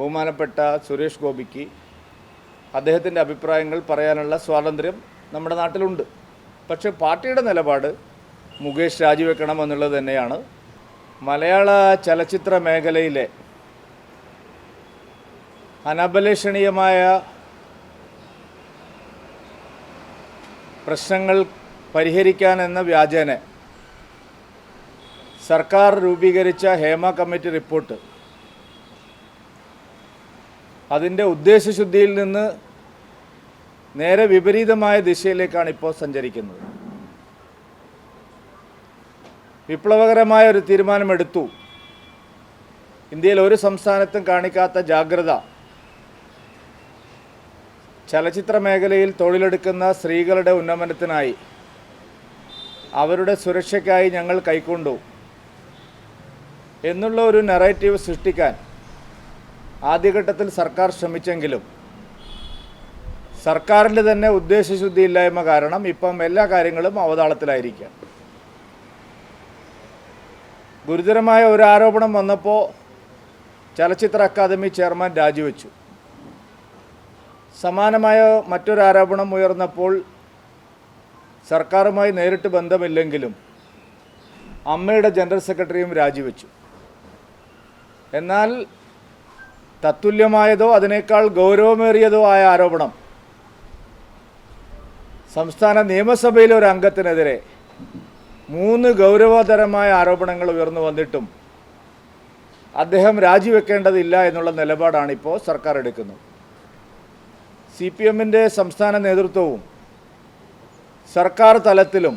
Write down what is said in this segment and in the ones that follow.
ബഹുമാനപ്പെട്ട സുരേഷ് ഗോപിക്ക് അദ്ദേഹത്തിന്റെ അഭിപ്രായങ്ങൾ പറയാനുള്ള സ്വാതന്ത്ര്യം നമ്മുടെ നാട്ടിലുണ്ട്. പക്ഷേ പാർട്ടിയുടെ നിലപാട് മുകേഷ് രാജിവെക്കണം എന്നുള്ളത് തന്നെയാണ്. മലയാള ചലച്ചിത്ര മേഖലയിലെ അനബലഷണീയമായ പ്രശ്നങ്ങൾ പരിഹരിക്കാൻ എന്ന വ്യാജേന സർക്കാർ രൂപീകരിച്ച ഹേമ കമ്മിറ്റി റിപ്പോർട്ട് അതിന്റെ ഉദ്ദേശശുദ്ധിയിൽ നിന്ന് നേരെ വിപരീതമായ ദിശയിലേക്കാണ് ഇപ്പോൾ സഞ്ചരിക്കുന്നത്. വിപ്ലവകരമായ ഒരു തീരുമാനമെടുത്തു. ഇന്ത്യയിൽ ഒരു സംസ്ഥാനത്തും കാണിക്കാത്ത ജാഗ്രത. ചലച്ചിത്ര മേഖലയിൽ തൊഴിലെടുക്കുന്ന സ്ത്രീകളുടെ ഉന്നമനത്തിനായി. അവരുടെ സുരക്ഷയ്ക്കായി ഞങ്ങൾ കൈക്കൊണ്ടു. എന്നുള്ള ഒരു നെറേറ്റീവ് സൃഷ്ടിക്കാൻ ആദ്യഘട്ടത്തിൽ സർക്കാർ ശ്രമിച്ചെങ്കിലും സർക്കാരിന്റെ തന്നെ ഉദ്ദേശശുദ്ധിയില്ലായ്മ കാരണം ഇപ്പം എല്ലാ കാര്യങ്ങളും അവതാളത്തിലായിരിക്കാം ഗുരുതരമായ ഒരു ആരോപണം വന്നപ്പോൾ ചലച്ചിത്ര അക്കാദമി ചെയർമാൻ രാജിവെച്ചു. സമാനമായ മറ്റൊരു ആരോപണം ഉയർന്നപ്പോൾ സർക്കാരുമായി നേരിട്ട് ബന്ധമില്ലെങ്കിലും അമ്മയുടെ ജനറൽ സെക്രട്ടറിയും രാജിവെച്ചു. എന്നാൽ തത്തുല്യമായതോ അതിനേക്കാൾ ഗൗരവമേറിയതോ ആയ ആരോപണം. സംസ്ഥാന നിയമസഭയിലെ ഒരു അംഗത്തിനെതിരെ മൂന്ന് ഗൗരവതരമായ ആരോപണങ്ങൾ ഉയർന്നു വന്നിട്ടും അദ്ദേഹം രാജിവെക്കേണ്ടതില്ല എന്നുള്ള നിലപാടാണ് ഇപ്പോൾ സർക്കാർ എടുക്കുന്നത്. സി പി എമ്മിന്റെ സംസ്ഥാന നേതൃത്വവും സർക്കാർ തലത്തിലും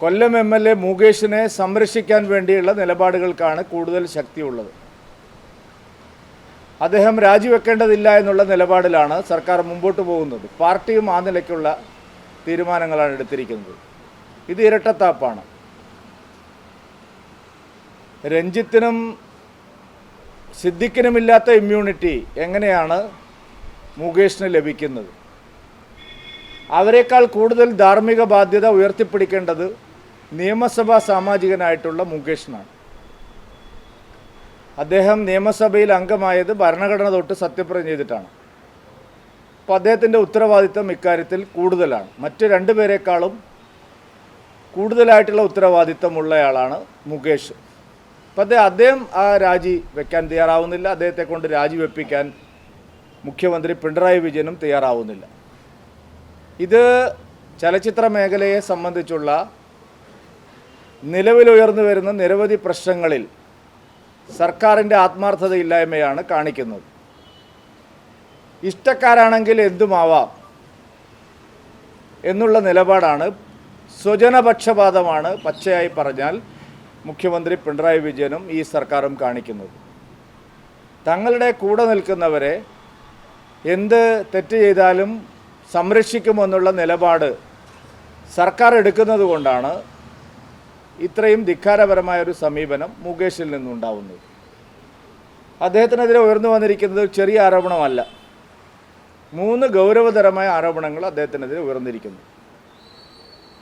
കൊല്ലം എം എൽ എ മുകേഷിനെ സംരക്ഷിക്കാൻ വേണ്ടിയുള്ള നിലപാടുകൾക്കാണ് കൂടുതൽ ശക്തിയുള്ളത്. അദ്ദേഹം രാജിവെക്കേണ്ടതില്ല എന്നുള്ള നിലപാടിലാണ് സർക്കാർ മുമ്പോട്ട് പോകുന്നത്. പാർട്ടിയും ആ നിലയ്ക്കുള്ള തീരുമാനങ്ങളാണ് എടുത്തിരിക്കുന്നത്. ഇത് ഇരട്ടത്താപ്പാണ്. രഞ്ജിത്തിനും സിദ്ദിഖിനുമില്ലാത്ത ഇമ്മ്യൂണിറ്റി എങ്ങനെയാണ് മുകേഷിന് ലഭിക്കുന്നത്? അവരെക്കാൾ കൂടുതൽ ധാർമ്മിക ബാധ്യത ഉയർത്തിപ്പിടിക്കേണ്ടത് നിയമസഭാ സാമാജികനായിട്ടുള്ള മുകേഷിനാണ്. അദ്ദേഹം നിയമസഭയിൽ അംഗമായത് ഭരണഘടന തൊട്ട് സത്യപ്രതിജ്ഞ ചെയ്തിട്ടാണ്. അപ്പോൾ അദ്ദേഹത്തിന്റെ ഉത്തരവാദിത്തം ഇക്കാര്യത്തിൽ കൂടുതലാണ്. മറ്റ് രണ്ടുപേരെക്കാളും കൂടുതലായിട്ടുള്ള ഉത്തരവാദിത്തമുള്ളയാളാണ് മുകേഷ്. അപ്പം അദ്ദേഹം അദ്ദേഹം ആ രാജി വെക്കാൻ തയ്യാറാവുന്നില്ല. അദ്ദേഹത്തെ കൊണ്ട് രാജി വെപ്പിക്കാൻ മുഖ്യമന്ത്രി പിണറായി വിജയനും തയ്യാറാവുന്നില്ല. ഇത് ചലച്ചിത്ര മേഖലയെ സംബന്ധിച്ചുള്ള നിലവിലുയർന്നു വരുന്ന നിരവധി പ്രശ്നങ്ങളിൽ സർക്കാരിന്റെ ആത്മാർത്ഥതയില്ലായ്മയാണ് കാണിക്കുന്നത്. ഇഷ്ടക്കാരാണെങ്കിൽ എന്തുമാവാം എന്നുള്ള നിലപാടാണ് സ്വജനപക്ഷപാതമാണ് പച്ചയായി പറഞ്ഞാൽ മുഖ്യമന്ത്രി പിണറായി വിജയനും ഈ സർക്കാരും കാണിക്കുന്നത്. തങ്ങളുടെ കൂടെ നിൽക്കുന്നവരെ എന്ത് തെറ്റ് ചെയ്താലും സംരക്ഷിക്കുമെന്നുള്ള നിലപാട് സർക്കാർ എടുക്കുന്നത് കൊണ്ടാണ് ഇത്രയും ധിക്കാരപരമായ ഒരു സമീപനം മുകേഷിൽ നിന്നുണ്ടാവുന്നത് അദ്ദേഹത്തിനെതിരെ ഉയർന്നു വന്നിരിക്കുന്നത് ചെറിയ ആരോപണമല്ല. മൂന്ന് ഗൗരവതരമായ ആരോപണങ്ങൾ അദ്ദേഹത്തിനെതിരെ ഉയർന്നിരിക്കുന്നു.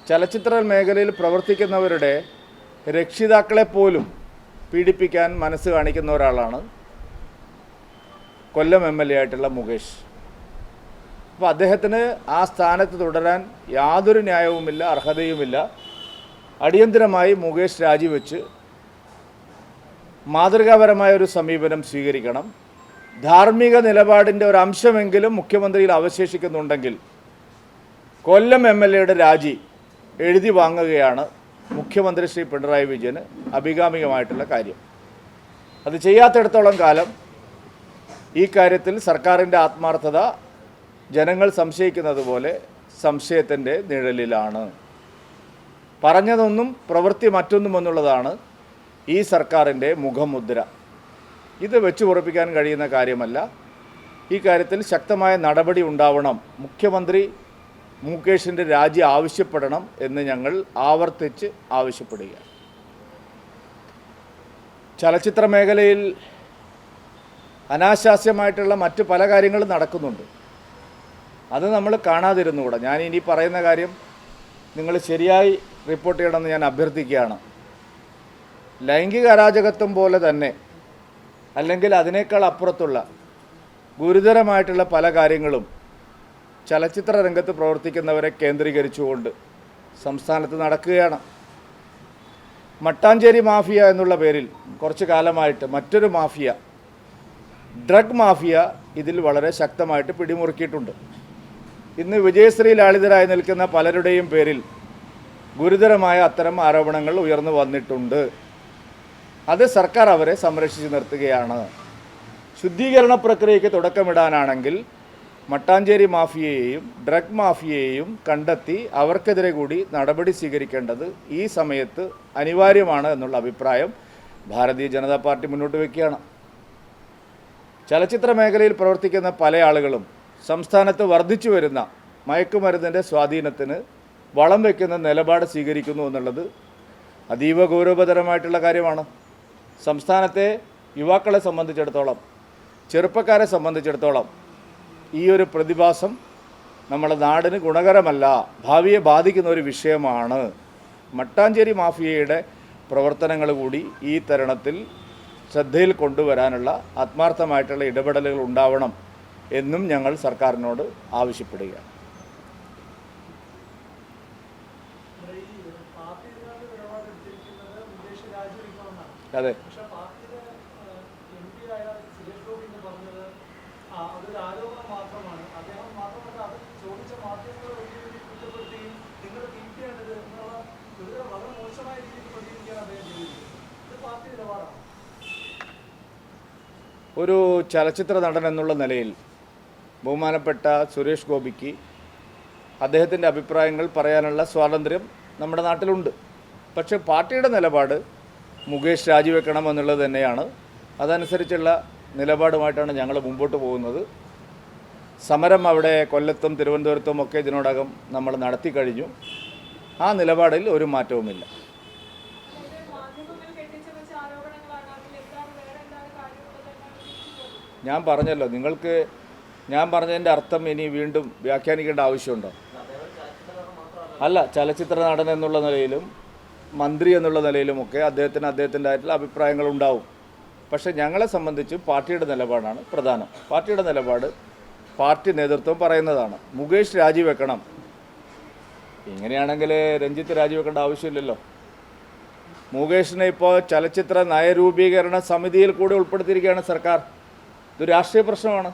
ചലച്ചിത്ര മേഖലയിൽ പ്രവർത്തിക്കുന്നവരുടെ രക്ഷിതാക്കളെ പോലും പീഡിപ്പിക്കാൻ മനസ്സ് കാണിക്കുന്ന ഒരാളാണ് കൊല്ലം എം എൽ എ ആയിട്ടുള്ള മുകേഷ്. അപ്പോൾ അദ്ദേഹത്തിന് ആ സ്ഥാനത്ത് തുടരാൻ യാതൊരു ന്യായവുമില്ല അർഹതയുമില്ല. അടിയന്തരമായി മുകേഷ് രാജിവെച്ച് മാതൃകാപരമായ ഒരു സമീപനം സ്വീകരിക്കണം. ധാർമ്മിക നിലപാടിന്റെ ഒരു അംശമെങ്കിലും മുഖ്യമന്ത്രിയിൽ അവശേഷിക്കുന്നുണ്ടെങ്കിൽ കൊല്ലം എം എൽ എയുടെ രാജി എഴുതി വാങ്ങുകയാണ് മുഖ്യമന്ത്രി ശ്രീ പിണറായി വിജയന് അഭികാമികമായിട്ടുള്ള കാര്യം. അത് ചെയ്യാത്തിടത്തോളം കാലം ഈ കാര്യത്തിൽ സർക്കാരിന്റെ ആത്മാർത്ഥത ജനങ്ങൾ സംശയിക്കുന്നത് പോലെ സംശയത്തിന്റെ നിഴലിലാണ്. പറഞ്ഞതൊന്നും പ്രവൃത്തി മറ്റൊന്നും എന്നുള്ളതാണ് ഈ സർക്കാരിന്റെ മുഖമുദ്ര. ഇത് വെച്ചു ഉറപ്പിക്കാൻ കഴിയുന്ന കാര്യമല്ല. ഈ കാര്യത്തിൽ ശക്തമായ നടപടി ഉണ്ടാവണം. മുഖ്യമന്ത്രി മുകേഷിന്റെ രാജി ആവശ്യപ്പെടണം എന്ന് ഞങ്ങൾ ആവർത്തിച്ച് ആവശ്യപ്പെടുകയാണ്. ചലച്ചിത്ര മേഖലയിൽ അനാശാസ്യമായിട്ടുള്ള മറ്റ് പല കാര്യങ്ങളും നടക്കുന്നുണ്ട്. അത് നമ്മൾ കാണാതിരുന്നുകൂടാ. ഞാൻ ഇനി പറയുന്ന കാര്യം നിങ്ങൾ ശരിയായി റിപ്പോർട്ട് ചെയ്യണമെന്ന് ഞാൻ അഭ്യർത്ഥിക്കുകയാണ്. ലൈംഗിക അരാജകത്വം പോലെ തന്നെ അല്ലെങ്കിൽ അതിനേക്കാൾ അപ്പുറത്തുള്ള ഗുരുതരമായിട്ടുള്ള പല കാര്യങ്ങളും ചലച്ചിത്ര രംഗത്ത് പ്രവർത്തിക്കുന്നവരെ കേന്ദ്രീകരിച്ചുകൊണ്ട് സംസ്ഥാനത്ത് നടക്കുകയാണ്. മട്ടാഞ്ചേരി മാഫിയ എന്നുള്ള പേരിൽ കുറച്ച് കാലമായിട്ട് മറ്റൊരു മാഫിയ ഡ്രഗ് മാഫിയ ഇതിൽ വളരെ ശക്തമായിട്ട് പിടിമുറുക്കിയിട്ടുണ്ട്. ഇന്ന് വിജയശ്രീ ലാളിതരായി നിൽക്കുന്ന പലരുടെയും പേരിൽ ഗുരുതരമായ അത്തരം ആരോപണങ്ങൾ ഉയർന്നു വന്നിട്ടുണ്ട്. അത് സർക്കാർ അവരെ സംരക്ഷിച്ച് നിർത്തുകയാണ്. ശുദ്ധീകരണ പ്രക്രിയയ്ക്ക് തുടക്കമിടാനാണെങ്കിൽ മട്ടാഞ്ചേരി മാഫിയയെയും ഡ്രഗ് മാഫിയയെയും കണ്ടെത്തി അവർക്കെതിരെ കൂടി നടപടി സ്വീകരിക്കേണ്ടത് ഈ സമയത്ത് അനിവാര്യമാണ് എന്നുള്ള അഭിപ്രായം ഭാരതീയ ജനതാ പാർട്ടി മുന്നോട്ട് വയ്ക്കുകയാണ് ചലച്ചിത്ര മേഖലയിൽ പ്രവർത്തിക്കുന്ന പല ആളുകളും സംസ്ഥാനത്ത് വർദ്ധിച്ചു വരുന്ന മയക്കുമരുന്നിന്റെ സ്വാധീനത്തിന് വളം വയ്ക്കുന്ന നിലപാട് സ്വീകരിക്കുന്നു എന്നുള്ളത് അതീവ ഗൗരവതരമായിട്ടുള്ള കാര്യമാണ്. സംസ്ഥാനത്തെ യുവാക്കളെ സംബന്ധിച്ചിടത്തോളം ചെറുപ്പക്കാരെ സംബന്ധിച്ചിടത്തോളം ഈ ഒരു പ്രതിഭാസം നമ്മുടെ നാടിന് ഗുണകരമല്ല ഭാവിയെ ബാധിക്കുന്ന ഒരു വിഷയമാണ്. മട്ടാഞ്ചേരി മാഫിയയുടെ പ്രവർത്തനങ്ങൾ കൂടി ഈ തരണത്തിൽ ശ്രദ്ധയിൽ കൊണ്ടുവരാനുള്ള ആത്മാർത്ഥമായിട്ടുള്ള ഇടപെടലുകൾ ഉണ്ടാവണം എന്നും ഞങ്ങൾ സർക്കാരിനോട് ആവശ്യപ്പെടുകയാണ് അതെ പക്ഷെ പാർട്ടിയുടെ എം പി ആയ സുരേഷ് ഗോപി എന്ന് പറഞ്ഞത് ആ, അതൊരു ആരോപണം മാത്രമാണ് അദ്ദേഹം മാത്രമല്ല അത് ചോദിച്ച മാധ്യമങ്ങളെ വലിയ രീതിയിൽ കുറ്റപ്പെടുത്തുകയും നിങ്ങൾ തിരിക്കേണ്ടത് എന്നുള്ള ഗുരുതര വളരെ മോശമായ രീതിയിൽ പ്രതികരിക്കുകയാണ് അദ്ദേഹം ചെയ്തിരിക്കുന്നത് ഇത് പാർട്ടി നിലപാടാണ്. ഒരു ചലച്ചിത്ര നടൻ എന്നുള്ള നിലയിൽ ബഹുമാനപ്പെട്ട സുരേഷ് ഗോപിക്ക് അദ്ദേഹത്തിന്റെ അഭിപ്രായങ്ങൾ പറയാനുള്ള സ്വാതന്ത്ര്യം നമ്മുടെ നാട്ടിലുണ്ട്. പക്ഷേ പാർട്ടിയുടെ നിലപാട് മുകേഷ് രാജിവെക്കണം എന്നുള്ളത് തന്നെയാണ്. അതനുസരിച്ചുള്ള നിലപാടുമായിട്ടാണ് ഞങ്ങൾ മുമ്പോട്ട് പോകുന്നത്. സമരം അവിടെ കൊല്ലത്തും തിരുവനന്തപുരത്തും ഒക്കെ ഇതിനോടകം നമ്മൾ നടത്തി കഴിഞ്ഞു. ആ നിലപാടിൽ ഒരു മാറ്റവുമില്ല. ഞാൻ പറഞ്ഞല്ലോ നിങ്ങൾക്ക് ഞാൻ പറഞ്ഞതിന്റെ അർത്ഥം ഇനി വീണ്ടും വ്യാഖ്യാനിക്കേണ്ട ആവശ്യമുണ്ടോ? അല്ല ചലച്ചിത്ര നടൻ എന്നുള്ള നിലയിലും മന്ത്രി എന്നുള്ള നിലയിലുമൊക്കെ അദ്ദേഹത്തിന് അദ്ദേഹത്തിന്റെ ആയിട്ടുള്ള അഭിപ്രായങ്ങൾ ഉണ്ടാവും. പക്ഷേ ഞങ്ങളെ സംബന്ധിച്ച് പാർട്ടിയുടെ നിലപാടാണ് പ്രധാനം. പാർട്ടിയുടെ നിലപാട് പാർട്ടി നേതൃത്വം പറയുന്നതാണ്. മുകേഷ് രാജിവെക്കണം. ഇങ്ങനെയാണെങ്കിൽ രഞ്ജിത്ത് രാജിവെക്കേണ്ട ആവശ്യമില്ലല്ലോ. മുകേഷിനെ ഇപ്പോൾ ചലച്ചിത്ര നയരൂപീകരണ സമിതിയിൽ കൂടി ഉൾപ്പെടുത്തിയിരിക്കുകയാണ് സർക്കാർ. ഇത് രാഷ്ട്രീയ പ്രശ്നമാണ്.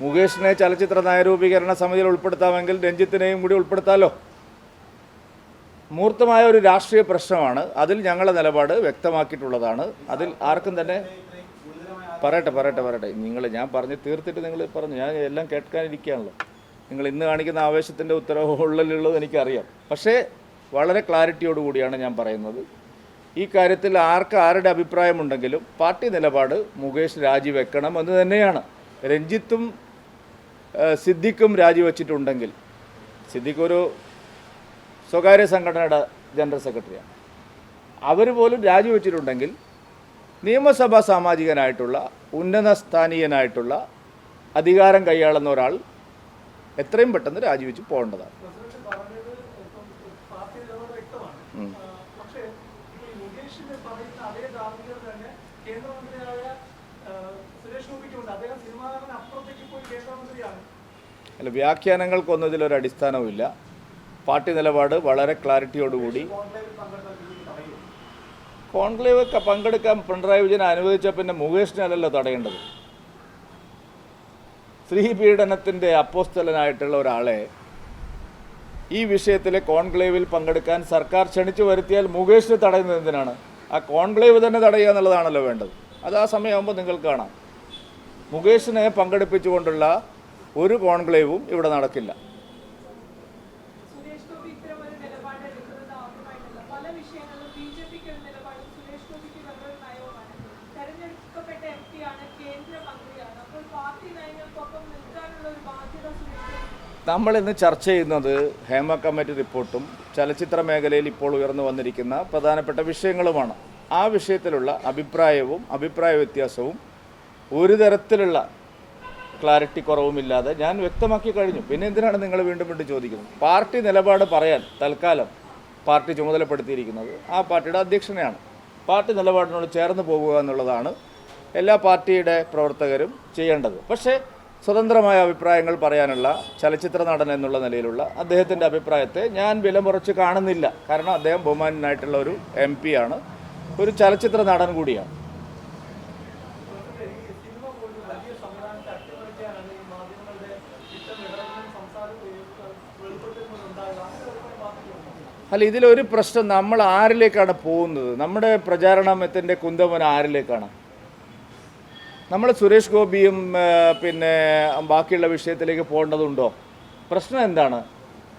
മുകേഷിനെ ചലച്ചിത്ര നയരൂപീകരണ സമിതിയിൽ ഉൾപ്പെടുത്താമെങ്കിൽ രഞ്ജിത്തിനെയും കൂടി ഉൾപ്പെടുത്താമല്ലോ മൂർത്തമായ ഒരു രാഷ്ട്രീയ പ്രശ്നമാണ്. അതിൽ ഞങ്ങളുടെ നിലപാട് വ്യക്തമാക്കിയിട്ടുള്ളതാണ്. അതിൽ ആർക്കും തന്നെ പറയട്ടെ പറയട്ടെ പറയട്ടെ. നിങ്ങൾ ഞാൻ പറഞ്ഞ് തീർത്തിട്ട് നിങ്ങൾ പറഞ്ഞു. ഞാൻ എല്ലാം കേൾക്കാനിരിക്കുകയാണല്ലോ. നിങ്ങൾ ഇന്ന് കാണിക്കുന്ന ആവേശത്തിന്റെ ഉത്തരവുള്ളിലുള്ളത് എനിക്കറിയാം. പക്ഷേ വളരെ ക്ലാരിറ്റിയോട് കൂടിയാണ് ഞാൻ പറയുന്നത്. ഈ കാര്യത്തിൽ ആർക്ക് ആരുടെ അഭിപ്രായമുണ്ടെങ്കിലും പാർട്ടി നിലപാട് മുകേഷ് രാജിവെക്കണം എന്ന് തന്നെയാണ്. രഞ്ജിത്തും സിദ്ദിഖും രാജിവെച്ചിട്ടുണ്ടെങ്കിൽ സിദ്ദിഖ് ഒരു സ്വകാര്യ സംഘടനയുടെ ജനറൽ സെക്രട്ടറിയാണ്. അവർ പോലും രാജിവെച്ചിട്ടുണ്ടെങ്കിൽ നിയമസഭാ സാമാജികനായിട്ടുള്ള ഉന്നത സ്ഥാനീയനായിട്ടുള്ള അധികാരം കൈയാളുന്ന ഒരാൾ എത്രയും പെട്ടെന്ന് രാജിവെച്ച് പോകേണ്ടതാണ്. അല്ല വ്യാഖ്യാനങ്ങൾക്കൊന്നും ഇതിലൊരു അടിസ്ഥാനവുമില്ല. പാർട്ടി നിലപാട് വളരെ ക്ലാരിറ്റിയോടുകൂടി. കോൺക്ലേവ് പങ്കെടുക്കാൻ പിണറായി വിജയൻ അനുവദിച്ച പിന്നെ മുകേഷിനല്ലല്ലോ തടയേണ്ടത്. സ്ത്രീ പീഡനത്തിന്റെ അപ്പോസ്തലനായിട്ടുള്ള ഒരാളെ ഈ വിഷയത്തിലെ കോൺക്ലേവിൽ പങ്കെടുക്കാൻ സർക്കാർ ക്ഷണിച്ചു വരുത്തിയാൽ മുകേഷിന് തടയുന്നത് എന്തിനാണ്? ആ കോൺക്ലേവ് തന്നെ തടയുക എന്നുള്ളതാണല്ലോ വേണ്ടത്. അത് ആ സമയമാകുമ്പോൾ നിങ്ങൾ കാണാം. മുകേഷിനെ പങ്കെടുപ്പിച്ചുകൊണ്ടുള്ള ഒരു കോൺക്ലേവും ഇവിടെ നടക്കില്ല സുരേഷ് ഗോപി ഇത്തരം ഒരു നിലപാട് എടുക്കുന്നത് ആദ്യമായിട്ടല്ല പല വിഷയങ്ങളിലും ബി ജെ പിക്ക് ഒരു നിലപാടും സുരേഷ് ഗോപിക്ക് വേറൊരു നയവുമാണ് തെരഞ്ഞെടുക്കപ്പെട്ട എം പി ആണ് കേന്ദ്രമന്ത്രിയാണ് അപ്പോൾ പാർട്ടി നയങ്ങൾക്കൊപ്പം നിൽക്കാനുള്ള ഒരു ബാധ്യത സുരേഷ് ഗോപി നമ്മൾ ഇന്ന് ചർച്ച ചെയ്യുന്നത് ഹേമ കമ്മിറ്റി റിപ്പോർട്ടും ചലച്ചിത്ര മേഖലയിൽ ഇപ്പോൾ ഉയർന്നു വന്നിരിക്കുന്ന പ്രധാനപ്പെട്ട വിഷയങ്ങളുമാണ്. ആ വിഷയത്തിലുള്ള അഭിപ്രായവും അഭിപ്രായ വ്യത്യാസവും ഒരു തരത്തിലുള്ള ക്ലാരിറ്റി കുറവുമില്ലാതെ ഞാൻ വ്യക്തമാക്കി കഴിഞ്ഞു. പിന്നെ എന്തിനാണ് നിങ്ങൾ വീണ്ടും വീണ്ടും ചോദിക്കുന്നത്? പാർട്ടി നിലപാട് പറയാൻ തൽക്കാലം പാർട്ടി ചുമതലപ്പെടുത്തിയിരിക്കുന്നത് ആ പാർട്ടിയുടെ അധ്യക്ഷനെയാണ്. പാർട്ടി നിലപാടിനോട് ചേർന്ന് പോകുക എന്നുള്ളതാണ് എല്ലാ പാർട്ടിയുടെ പ്രവർത്തകരും ചെയ്യേണ്ടത്. പക്ഷേ സ്വതന്ത്രമായ അഭിപ്രായങ്ങൾ പറയാനുള്ള ചലച്ചിത്ര നടൻ എന്നുള്ള നിലയിലുള്ള അദ്ദേഹത്തിന്റെ അഭിപ്രായത്തെ ഞാൻ വിലമുറച്ച് കാണുന്നില്ല. കാരണം അദ്ദേഹം ബഹുമാനായിട്ടുള്ള ഒരു എം പി ആണ്. ഒരു ചലച്ചിത്ര നടൻ കൂടിയാണ്. അല്ല ഇതിലൊരു പ്രശ്നം നമ്മൾ ആരിലേക്കാണ് പോകുന്നത്? നമ്മുടെ പ്രചാരണത്തിന്റെ കുന്തമൻ ആരിലേക്കാണ്? നമ്മൾ സുരേഷ് ഗോപിയും പിന്നെ ബാക്കിയുള്ള വിഷയത്തിലേക്ക് പോകേണ്ടതുണ്ടോ? പ്രശ്നം എന്താണ്?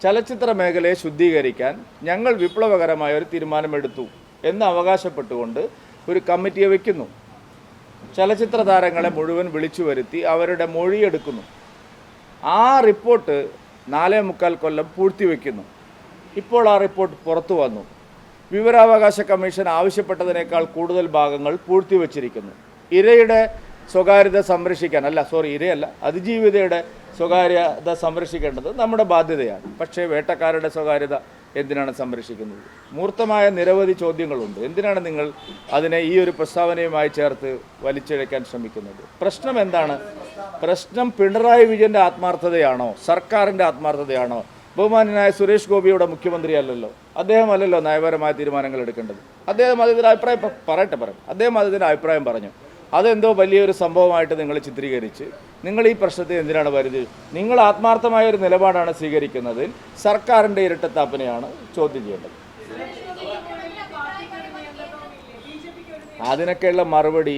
ചലച്ചിത്ര മേഖലയെ ശുദ്ധീകരിക്കാൻ ഞങ്ങൾ വിപ്ലവകരമായ ഒരു തീരുമാനമെടുത്തു എന്ന് അവകാശപ്പെട്ടുകൊണ്ട് ഒരു കമ്മിറ്റിയെ വയ്ക്കുന്നു ചലച്ചിത്ര താരങ്ങളെ മുഴുവൻ വിളിച്ചു വരുത്തി അവരുടെ മൊഴിയെടുക്കുന്നു. ആ റിപ്പോർട്ട് നാലേ മുക്കാൽ കൊല്ലം പൂഴ്ത്തിവെക്കുന്നു. ഇപ്പോൾ ആ റിപ്പോർട്ട് പുറത്തു വന്നു. വിവരാവകാശ കമ്മീഷൻ ആവശ്യപ്പെട്ടതിനേക്കാൾ കൂടുതൽ ഭാഗങ്ങൾ പൂഴ്ത്തിവെച്ചിരിക്കുന്നു. ഇരയുടെ സ്വകാര്യത സംരക്ഷിക്കാൻ. അല്ല സോറി ഇരയല്ല. അതിജീവിതയുടെ സ്വകാര്യത സംരക്ഷിക്കേണ്ടത് നമ്മുടെ ബാധ്യതയാണ്. പക്ഷേ വേട്ടക്കാരുടെ സ്വകാര്യത എന്തിനാണ് സംരക്ഷിക്കുന്നത്? മൂർത്തമായ നിരവധി ചോദ്യങ്ങളുണ്ട്. എന്തിനാണ് നിങ്ങൾ അതിനെ ഈ ഒരു പ്രസ്താവനയുമായി ചേർത്ത് വലിച്ചിഴയ്ക്കാൻ ശ്രമിക്കുന്നത്? പ്രശ്നം എന്താണ്? പ്രശ്നം പിണറായി വിജയന്റെ ആത്മാർത്ഥതയാണോ? സർക്കാരിന്റെ ആത്മാർത്ഥതയാണോ? ബഹുമാനായ സുരേഷ് ഗോപിയുടെ മുഖ്യമന്ത്രി അല്ലല്ലോ അദ്ദേഹം അല്ലല്ലോ നയപരമായ തീരുമാനങ്ങൾ എടുക്കേണ്ടത്. അദ്ദേഹം അതിന്റെ അഭിപ്രായം പറയട്ടെ പറയും അദ്ദേഹം അതിന്റെ അഭിപ്രായം പറഞ്ഞു. അതെന്തോ വലിയൊരു സംഭവമായിട്ട് നിങ്ങൾ ചിത്രീകരിച്ച് നിങ്ങൾ ഈ പ്രശ്നത്തെ എന്തിനാണ് വരുന്നത് നിങ്ങൾ ആത്മാർത്ഥമായ ഒരു നിലപാടാണ് സ്വീകരിക്കുന്നതിൽ സർക്കാരിന്റെ ഇരട്ടത്താപ്പിനെയാണ് ചോദ്യം ചെയ്യേണ്ടത്. അതിനൊക്കെയുള്ള മറുപടി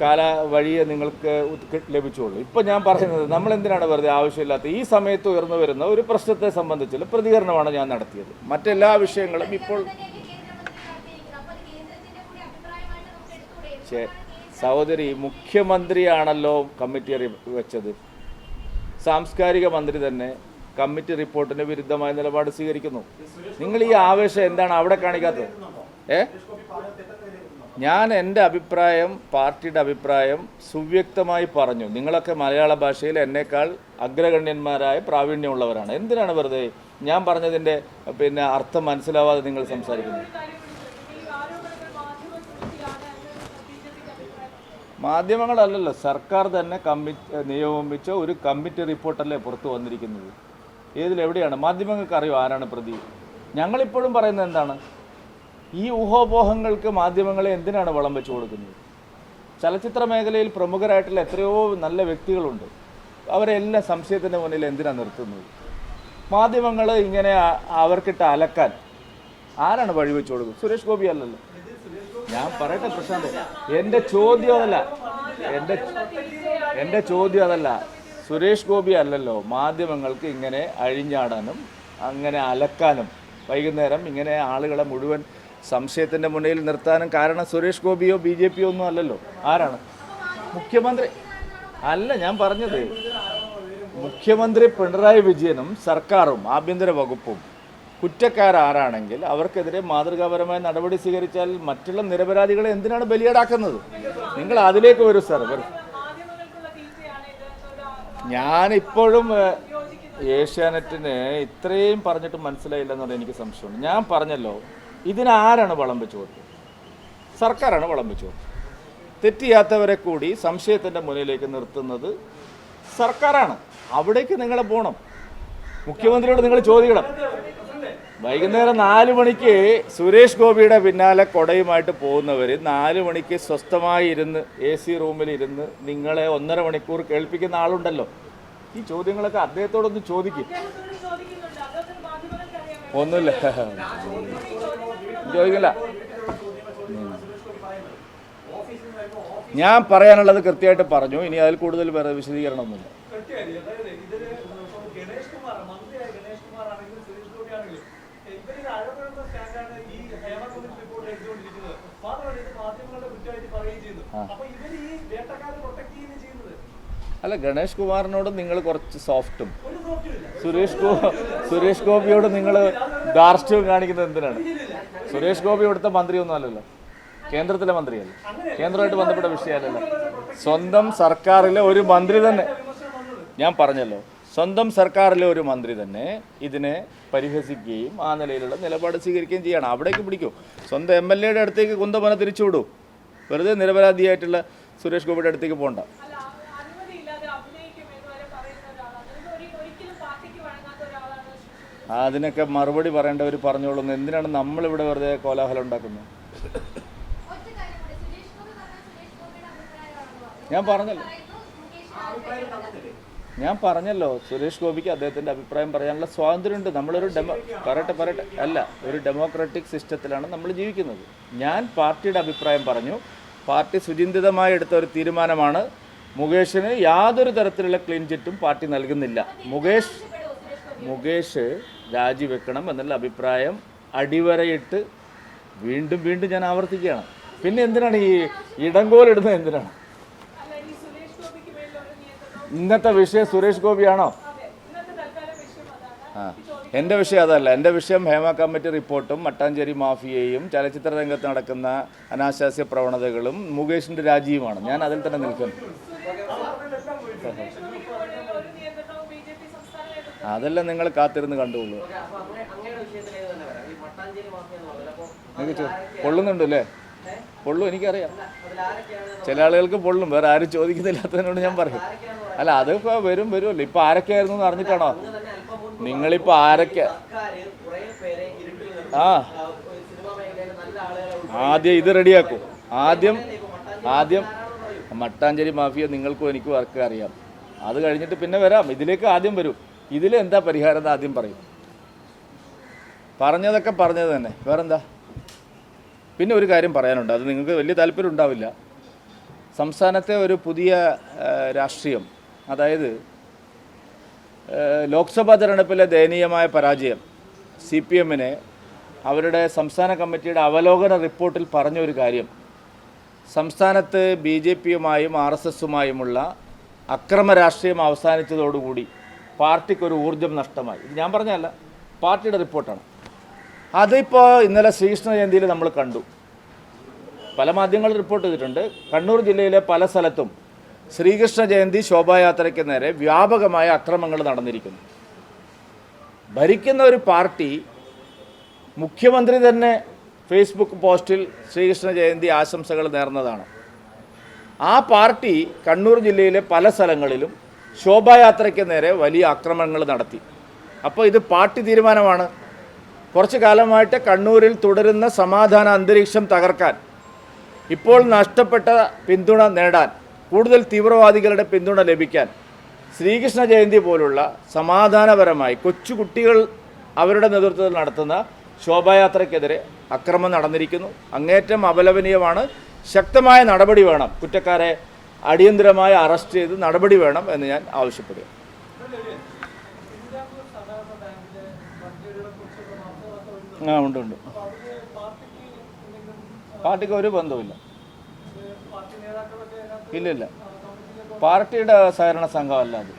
കാല വഴിയെ നിങ്ങൾക്ക് ലഭിച്ചുള്ളൂ ഇപ്പം ഞാൻ പറയുന്നത് നമ്മൾ എന്തിനാണ് വെറുതെ ആവശ്യമില്ലാത്ത ഈ സമയത്ത് ഉയർന്നു വരുന്ന ഒരു പ്രശ്നത്തെ സംബന്ധിച്ചുള്ള പ്രതികരണമാണ് ഞാൻ നടത്തിയത്. മറ്റെല്ലാ വിഷയങ്ങളും ഇപ്പോൾ ചെ- സഹോദരി മുഖ്യമന്ത്രിയാണല്ലോ കമ്മിറ്റി വെച്ചത്. സാംസ്കാരിക മന്ത്രി തന്നെ കമ്മിറ്റി റിപ്പോർട്ടിന് വിരുദ്ധമായ നിലപാട് സ്വീകരിക്കുന്നു. നിങ്ങൾ ഈ ആവേശം എന്താണ് അവിടെ കാണിക്കാത്തത്? ഏ? ഞാൻ എന്റെ അഭിപ്രായം പാർട്ടിയുടെ അഭിപ്രായം സുവ്യക്തമായി പറഞ്ഞു. നിങ്ങളൊക്കെ മലയാള ഭാഷയിൽ എന്നേക്കാൾ അഗ്രഗണ്യന്മാരായ പ്രാവീണ്യമുള്ളവരാണ്. എന്തിനാണ് വെറുതെ ഞാൻ പറഞ്ഞതിന്റെ പിന്നെ അർത്ഥം മനസ്സിലാവാതെ നിങ്ങൾ സംസാരിക്കുന്നത് ഒരു കാര്യം കൂടി ചോദിക്കട്ടെ. ഈ ആരോപണങ്ങൾ മാധ്യമ സൃഷ്ടിയാണ് എന്ന് ബി ജെ പിക്ക് അഭിപ്രായം മാധ്യമങ്ങളല്ലല്ലോ സർക്കാർ തന്നെ കമ്മിറ്റി നിയോഗിച്ച ഒരു കമ്മിറ്റി റിപ്പോർട്ടല്ലേ പുറത്തു വന്നിരിക്കുന്നത്. ഏതിലെവിടെയാണ്? മാധ്യമങ്ങൾക്ക് അറിയോ ആരാണ് പ്രതി? ഞങ്ങളിപ്പോഴും പറയുന്നത് എന്താണ്? ഈ ഊഹോപോഹങ്ങൾക്ക് മാധ്യമങ്ങളെ എന്തിനാണ് വളം വെച്ച് കൊടുക്കുന്നത്? ചലച്ചിത്ര മേഖലയിൽ പ്രമുഖരായിട്ടുള്ള എത്രയോ നല്ല വ്യക്തികളുണ്ട്. അവരെല്ലാം സംശയത്തിന്റെ മുന്നിൽ എന്തിനാണ് നിർത്തുന്നത്? മാധ്യമങ്ങൾ ഇങ്ങനെ അവർക്കിട്ട് അലക്കാൻ ആരാണ് വഴിവെച്ചു കൊടുക്കുന്നത്? സുരേഷ് ഗോപി അല്ലല്ലോ. ഞാൻ പറയട്ടെ പ്രശാന്ത്. എന്റെ ചോദ്യം അതല്ല. എന്റെ എന്റെ ചോദ്യം അതല്ല. സുരേഷ് ഗോപി അല്ലല്ലോ. മാധ്യമങ്ങൾക്ക് ഇങ്ങനെ അഴിഞ്ഞാടാനും അങ്ങനെ അലക്കാനും വൈകുന്നേരം ഇങ്ങനെ ആളുകളെ മുഴുവൻ സംശയത്തിന്റെ മുന്നിൽ നിർത്താനും കാരണം സുരേഷ് ഗോപിയോ ബി ജെ പിയോ ഒന്നും അല്ലല്ലോ. ആരാണ്? മുഖ്യമന്ത്രി. അല്ല ഞാൻ പറഞ്ഞത് മുഖ്യമന്ത്രി പിണറായി വിജയനും സർക്കാരും ആഭ്യന്തര വകുപ്പും കുറ്റക്കാരാരാണെങ്കിൽ അവർക്കെതിരെ മാതൃകാപരമായ നടപടി സ്വീകരിച്ചാൽ മറ്റുള്ള നിരപരാധികളെ എന്തിനാണ് ബലിയേടാക്കുന്നത്? നിങ്ങൾ അതിലേക്ക് വരൂ സാർ ഞാനിപ്പോഴും ഏഷ്യാനെറ്റിന് ഇത്രയും പറഞ്ഞിട്ട് മനസ്സിലായില്ല എന്നുള്ള എനിക്ക് സംശയമുണ്ട്. ഞാൻ പറഞ്ഞല്ലോ ഇതിനാരാണ് വളം വെച്ച് കൊടുത്തത്? സർക്കാരാണ് വളം വെച്ച് കൊടുത്തത്. തെറ്റിയാത്തവരെ കൂടി സംശയത്തിന്റെ മുന്നിലേക്ക് നിർത്തുന്നത് സർക്കാരാണ്. അവിടേക്ക് നിങ്ങൾ പോകണം. മുഖ്യമന്ത്രിയോട് നിങ്ങൾ ചോദിക്കണം. വൈകുന്നേരം നാല് മണിക്ക് സുരേഷ് ഗോപിയുടെ പിന്നാലെ കൊടയുമായിട്ട് പോകുന്നവർ നാല് മണിക്ക് സ്വസ്ഥമായി ഇരുന്ന് എ സി റൂമിൽ ഇരുന്ന് നിങ്ങളെ ഒന്നര മണിക്കൂർ കേൾപ്പിക്കുന്ന ആളുണ്ടല്ലോ. ഈ ചോദ്യങ്ങളൊക്കെ അദ്ദേഹത്തോടൊന്ന് ചോദിക്കും. ഒന്നുമില്ല. ചോദിക്കില്ല. ഞാൻ പറയാനുള്ളത് കൃത്യമായിട്ട് പറഞ്ഞു. ഇനി അതിൽ കൂടുതൽ വേറെ വിശദീകരണമൊന്നുമില്ല. ഗണേഷ് കുമാർ ആണെങ്കിലും സുരേഷ് അല്ല ഗണേഷ് കുമാറിനോട് നിങ്ങൾ കുറച്ച് സോഫ്റ്റും. സുരേഷ് ഗോ സുരേഷ് ഗോപിയോട് നിങ്ങൾ ധാർഷ്ട്യവും കാണിക്കുന്നത് എന്തിനാണ്? സുരേഷ് ഗോപി ഇവിടുത്തെ മന്ത്രിയൊന്നും അല്ലല്ലോ. കേന്ദ്രത്തിലെ മന്ത്രിയല്ല? കേന്ദ്രമായിട്ട് ബന്ധപ്പെട്ട വിഷയമല്ലല്ലോ. സ്വന്തം സർക്കാരിലെ ഒരു മന്ത്രി തന്നെ. ഞാൻ പറഞ്ഞല്ലോ. സ്വന്തം സർക്കാരിലെ ഒരു മന്ത്രി തന്നെ ഇതിനെ പരിഹസിക്കുകയും ആ നിലയിലുള്ള നിലപാട് സ്വീകരിക്കുകയും ചെയ്യണം. അവിടേക്ക് പിടിക്കൂ. സ്വന്തം എം എൽ എയുടെ അടുത്തേക്ക് കുന്തമന തിരിച്ചുവിടൂ. വെറുതെ നിരപരാധിയായിട്ടുള്ള സുരേഷ് ഗോപിയുടെ അടുത്തേക്ക് പോകണ്ട അതിനൊക്കെ മറുപടി പറയേണ്ടവർ പറഞ്ഞോളുന്നു എന്തിനാണ് നമ്മളിവിടെ വെറുതെ കോലാഹലം ഉണ്ടാക്കുന്നത്. ഞാൻ പറഞ്ഞല്ലോ. ഞാൻ പറഞ്ഞല്ലോ സുരേഷ് ഗോപിക്ക് അദ്ദേഹത്തിന്റെ അഭിപ്രായം പറയാനുള്ള സ്വാതന്ത്ര്യമുണ്ട്. നമ്മളൊരു ഡെമോ പറയട്ടെ പറയട്ടെ. അല്ല ഒരു ഡെമോക്രാറ്റിക് സിസ്റ്റത്തിലാണ് നമ്മൾ ജീവിക്കുന്നത്. ഞാൻ പാർട്ടിയുടെ അഭിപ്രായം പറഞ്ഞു. പാർട്ടി സുചിന്തിതമായി എടുത്ത ഒരു തീരുമാനമാണ്. മുകേഷിന് യാതൊരു തരത്തിലുള്ള ക്ലീൻ ചിറ്റും പാർട്ടി നൽകുന്നില്ല. മുകേഷ് മുകേഷ് രാജിവെക്കണം എന്നുള്ള അഭിപ്രായം അടിവരയിട്ട് വീണ്ടും വീണ്ടും ഞാൻ ആവർത്തിക്കുകയാണ്. പിന്നെ എന്തിനാണ് ഈ ഇടങ്കോലിടുന്നത് എന്തിനാണ് അല്ല ഈ സുരേഷ് ഗോപിക്ക് മേലുള്ള ഒരു നിയന്ത്രണം ഇന്നത്തെ വിഷയം സുരേഷ് ഗോപിയാണോ? ആ എന്റെ വിഷയം അതല്ല. എന്റെ വിഷയം ഹേമ കമ്മിറ്റി റിപ്പോർട്ടും മട്ടാഞ്ചേരി മാഫിയയും ചലച്ചിത്ര രംഗത്ത് നടക്കുന്ന അനാശാസ്യ പ്രവണതകളും മുകേഷിന്റെ രാജിയുമാണ്. ഞാൻ അതിൽ തന്നെ നിൽക്കുന്നു. അതെല്ലാം നിങ്ങൾ കാത്തിരുന്ന് കണ്ടുകൊള്ളൂ കൊള്ളുന്നുണ്ടല്ലേ? നിങ്ങൾക്ക് പൊള്ളും എനിക്കറിയാം. ചില ആളുകൾക്ക് പൊള്ളും വേറെ ആരും ചോദിക്കുന്നില്ലാത്തതിനോട് ഞാൻ പറയും. അല്ല അതിപ്പോൾ വരും വരുമല്ലോ. ഇപ്പോൾ ആരൊക്കെയായിരുന്നു എന്ന് അറിഞ്ഞിട്ടാണോ? നിങ്ങളിപ്പോൾ ആരൊക്കെ ആ. ആദ്യം ഇത് റെഡിയാക്കും. ആദ്യം ആദ്യം മട്ടാഞ്ചേരി മാഫിയ നിങ്ങൾക്കും എനിക്കും ആർക്കും അറിയാം. അത് കഴിഞ്ഞിട്ട് പിന്നെ വരാം. ഇതിലേക്ക് ആദ്യം വരും. ഇതിലെന്താ പരിഹാരം എന്ന് ആദ്യം പറയും. പറഞ്ഞതൊക്കെ പറഞ്ഞത് തന്നെ. വേറെന്താ? പിന്നെ ഒരു കാര്യം പറയാനുണ്ട്. അത് നിങ്ങൾക്ക് വലിയ താല്പര്യം ഉണ്ടാവില്ല. സംസ്ഥാനത്തെ ഒരു പുതിയ രാഷ്ട്രീയം അതായത് ലോക്സഭാ തെരഞ്ഞെടുപ്പിലെ ദയനീയമായ പരാജയം സി പി എമ്മിനെ അവരുടെ സംസ്ഥാന കമ്മിറ്റിയുടെ അവലോകന റിപ്പോർട്ടിൽ പറഞ്ഞ ഒരു കാര്യം സംസ്ഥാനത്ത് ബി ജെ പിയുമായും ആർ എസ് എസുമായുമുള്ള അക്രമ രാഷ്ട്രീയം അവസാനിച്ചതോടുകൂടി പാർട്ടിക്കൊരു ഊർജം നഷ്ടമായി. ഇത് ഞാൻ പറഞ്ഞതല്ല പാർട്ടിയുടെ റിപ്പോർട്ടാണ്. അതിപ്പോൾ ഇന്നലെ ശ്രീകൃഷ്ണ ജയന്തിയിൽ നമ്മൾ കണ്ടു. പല മാധ്യമങ്ങൾ റിപ്പോർട്ട് ചെയ്തിട്ടുണ്ട്. കണ്ണൂർ ജില്ലയിലെ പല സ്ഥലത്തും ശ്രീകൃഷ്ണ ജയന്തി ശോഭായാത്രയ്ക്ക് നേരെ വ്യാപകമായ അക്രമങ്ങൾ നടന്നിരിക്കുന്നു. ഭരിക്കുന്ന ഒരു പാർട്ടി മുഖ്യമന്ത്രി തന്നെ ഫേസ്ബുക്ക് പോസ്റ്റിൽ ശ്രീകൃഷ്ണ ജയന്തി ആശംസകൾ നേർന്നതാണ്. ആ പാർട്ടി കണ്ണൂർ ജില്ലയിലെ പല സ്ഥലങ്ങളിലും ശോഭായാത്രയ്ക്ക് നേരെ വലിയ ആക്രമണങ്ങൾ നടത്തി. അപ്പോൾ ഇത് പാർട്ടി തീരുമാനമാണ്. കുറച്ചു കാലമായിട്ട് കണ്ണൂരിൽ തുടരുന്ന സമാധാന അന്തരീക്ഷം തകർക്കാൻ ഇപ്പോൾ നഷ്ടപ്പെട്ട പിന്തുണ നേടാൻ കൂടുതൽ തീവ്രവാദികളുടെ പിന്തുണ ലഭിക്കാൻ ശ്രീകൃഷ്ണ ജയന്തി പോലുള്ള സമാധാനപരമായി കൊച്ചുകുട്ടികൾ അവരുടെ നേതൃത്വത്തിൽ നടത്തുന്ന ശോഭായാത്രയ്ക്കെതിരെ അക്രമം നടന്നിരിക്കുന്നു. അങ്ങേറ്റം അപലപനീയമാണ്. ശക്തമായ നടപടി വേണം. കുറ്റക്കാരെ അടിയന്തരമായി അറസ്റ്റ് ചെയ്ത് നടപടി വേണം എന്ന് ഞാൻ ആവശ്യപ്പെടുക ആ ഉണ്ട് ഉണ്ട്. പാർട്ടിക്ക് ഒരു ബന്ധവുമില്ല. ഇല്ലില്ല പാർട്ടി ഇല്ല ഇല്ല. പാർട്ടിയുടെ സഹകരണ സംഘമല്ല അത്.